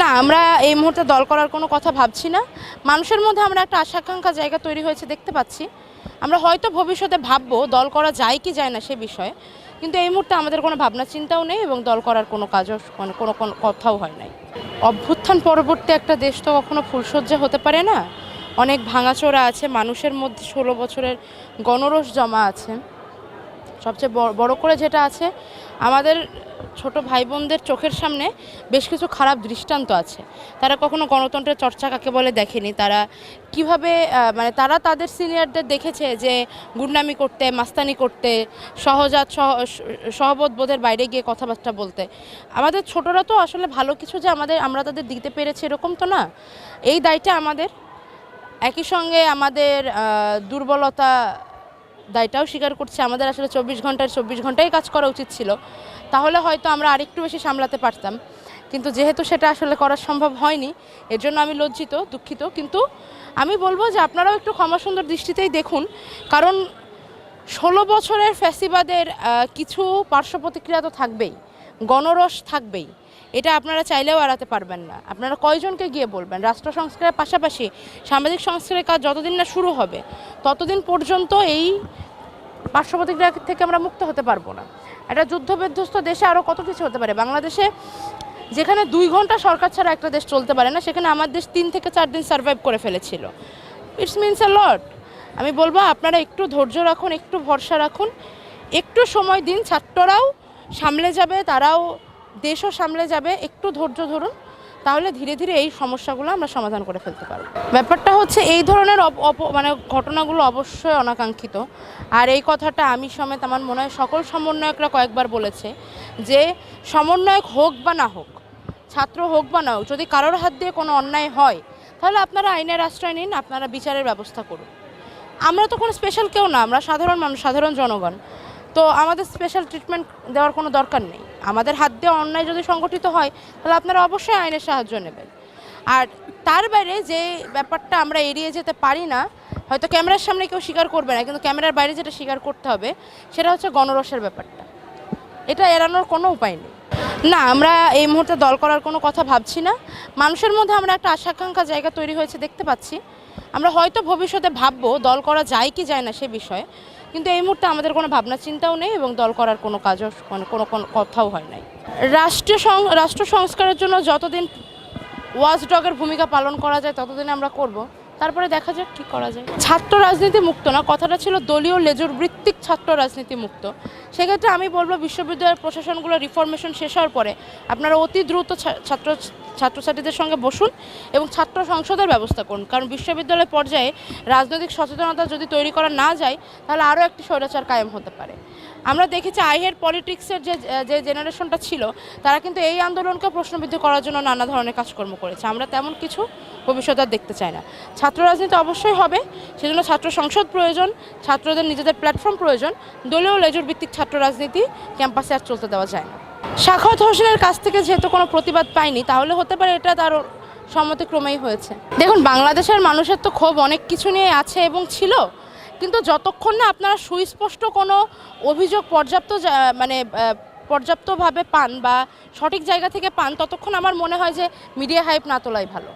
না, আমরা এই মুহূর্তে দল করার কোনো কথা ভাবছি না। মানুষের মধ্যে আমরা একটা আশাকাঙ্ক্ষা জায়গা তৈরি হয়েছে, দেখতে পাচ্ছি। আমরা হয়তো ভবিষ্যতে ভাববো দল করা যায় কি যায় না সে বিষয়ে, কিন্তু এই মুহূর্তে আমাদের কোনো ভাবনা চিন্তাও নেই এবং দল করার কোনো কাজও মানে কোনো কোনো কথাও হয় নাই। অভ্যুত্থান পরবর্তী একটা দেশ তো কখনো ফুলসজ্জা হতে পারে না। অনেক ভাঙাচোরা আছে, মানুষের মধ্যে ষোলো বছরের গণরস জমা আছে। সবচেয়ে বড়- করে যেটা আছে, আমাদের ছোট ভাই বোনদের চোখের সামনে বেশ কিছু খারাপ দৃষ্টান্ত আছে। তারা কখনো গণতন্ত্রের চর্চা কাকে বলে দেখেনি, তারা কীভাবে মানে তারা তাদের সিনিয়রদের দেখেছে যে গুন্ডামি করতে, মাস্তানি করতে, সহজাত, সহ- সহবোধ বোধের বাইরে গিয়ে কথাবার্তা বলতে। আমাদের ছোটরা তো আসলে ভালো কিছু যে আমাদের, আমরা তাদের দিতে পেরেছি এরকম তো না। এই দায়টা আমাদের। একই সঙ্গে আমাদের দুর্বলতা দায়টাও স্বীকার করছে। আমাদের আসলে চব্বিশ ঘণ্টার চব্বিশ ঘন্টায় কাজ করা উচিত ছিল। তাহলে হয়তো আমরা আরেকটু বেশি সামলাতে পারতাম। কিন্তু যেহেতু সেটা আসলে করা সম্ভব হয়নি এর জন্য আমি লজ্জিত, দুঃখিত। কিন্তু আমি বলব যে আপনারাও একটু ক্ষমা সুন্দর দৃষ্টিতেই দেখুন। কারণ ষোলো বছরের ফ্যাসিবাদের কিছু পার্শ্ব প্রতিক্রিয়া তো থাকবেই, গণরস থাকবেই। এটা আপনারা চাইলেও এড়াতে পারবেন না। আপনারা কয়জনকে গিয়ে বলবেন? রাষ্ট্র সংস্কারের পাশাপাশি সামাজিক সংস্কারের কাজ যতদিন না শুরু হবে, ততদিন পর্যন্ত এই পার্শ্ব প্রতিক্রিয়া থেকে আমরা মুক্ত হতে পারব না। একটা যুদ্ধ বিধ্বস্ত দেশে আরও কত কিছু হতে পারে? বাংলাদেশে যেখানে দুই ঘণ্টা সরকার ছাড়া একটা দেশ চলতে পারে না, সেখানে আমার দেশ তিন থেকে চার দিন সার্ভাইভ করে ফেলেছিল। ইটস মিনস আ লট আমি বলব আপনারা একটু ধৈর্য রাখুন, একটু ভরসা রাখুন। একটু সময় দিন, ছাত্ররাও সামলে যাবে, তারাও দেশও সামলে যাবে, একটু ধৈর্য ধরুন, তাহলে ধীরে ধীরে এই সমস্যাগুলো আমরা সমাধান করে ফেলতে পারব। ব্যাপারটা হচ্ছে এই ধরনের মানে ঘটনাগুলো অবশ্যই অনাকাঙ্ক্ষিত। আর এই কথাটা আমি সমেত আমার মনে হয় সকল সমন্বয়করা কয়েকবার বলেছে যে সমন্বয়ক হোক বা না হোক, ছাত্র হোক বা না হোক, যদি কারোর হাত দিয়ে কোনো অন্যায় হয়, তাহলে আপনারা আইনের আশ্রয় নিন, আপনারা বিচারের ব্যবস্থা করুন। আমরা তো কোনো স্পেশাল কেউ না, আমরা সাধারণ মানুষ, সাধারণ জনগণ। তো আমাদের স্পেশাল ট্রিটমেন্ট দেওয়ার কোনো দরকার নেই। আমাদের হাত দিয়ে অন্যায় যদি সংগঠিত হয়, তাহলে আপনারা অবশ্যই আইনের সাহায্য নেবেন। আর তার বাইরে যে ব্যাপারটা আমরা এড়িয়ে যেতে পারি না, হয়তো ক্যামেরার সামনে কেউ স্বীকার করবে না, কিন্তু ক্যামেরার বাইরে যেটা স্বীকার করতে হবে, সেটা হচ্ছে গণরসের ব্যাপারটা। এটা এড়ানোর কোনো উপায় নেই। না, আমরা এই মুহূর্তে দল করার কোনো কথা ভাবছি না। মানুষের মধ্যে আমরা একটা আশাকাঙ্ক্ষা জায়গা তৈরি হয়েছে দেখতে পাচ্ছি। আমরা হয়তো ভবিষ্যতে ভাববো দল করা যায় কি যায় না সে বিষয়ে, কিন্তু এই মুহূর্তে আমাদের কোনো ভাবনা চিন্তাও নেই এবং দল করার কোনো কাজও মানে কোনো কোনো কথাও হয় নাই। রাষ্ট্রীয় রাষ্ট্র সংস্কারের জন্য যতদিন ওয়াচ ডগের ভূমিকা পালন করা যায় ততদিন আমরা করব। তারপরে দেখা যাক কী করা যায়। ছাত্র রাজনীতি মুক্ত না, কথাটা ছিল দলীয় লেজুর বৃত্তিক ছাত্র রাজনীতি মুক্ত। সেক্ষেত্রে আমি বলব বিশ্ববিদ্যালয়ের প্রশাসনগুলো রিফরমেশন শেষ হওয়ার পরে আপনারা অতি দ্রুত ছাত্র, ছাত্রছাত্রীদের সঙ্গে বসুন এবং ছাত্র সংসদের ব্যবস্থা করুন। কারণ বিশ্ববিদ্যালয় পর্যায়ে রাজনৈতিক সচেতনতা যদি তৈরি করা না যায়, তাহলে আরও একটি স্বৈরাচার কায়েম হতে পারে। আমরা দেখেছি আইহের পলিটিক্সের যে যে জেনারেশনটা ছিল, তারা কিন্তু এই আন্দোলনকে প্রশ্নবিদ্ধ করার জন্য নানা ধরনের কাজকর্ম করেছে। আমরা তেমন কিছু ভবিষ্যতে আর দেখতে চায় না। ছাত্র রাজনীতি অবশ্যই হবে, সেজন্য ছাত্র সংসদ প্রয়োজন, ছাত্রদের নিজেদের প্ল্যাটফর্ম প্রয়োজন, দলীয় লেজুর ভিত্তিক ছাত্র রাজনীতি ক্যাম্পাসে আর চলতে দেওয়া যায় না। সাখাওয়াত হোসেনের কাছ থেকে যেহেতু কোনো প্রতিবাদ পাইনি, তাহলে হতে পারে এটা তার সম্মতিক্রমেই হয়েছে। দেখুন, বাংলাদেশের মানুষের তো ক্ষোভ অনেক কিছু নিয়ে আছে এবং ছিল, কিন্তু যতক্ষণ না আপনারা সুস্পষ্ট কোনো অভিযোগ পর্যাপ্ত মানে পর্যাপ্তভাবে পান বা সঠিক জায়গা থেকে পান, ততক্ষণ আমার মনে হয় যে মিডিয়া হাইপ না তোলাই ভালো।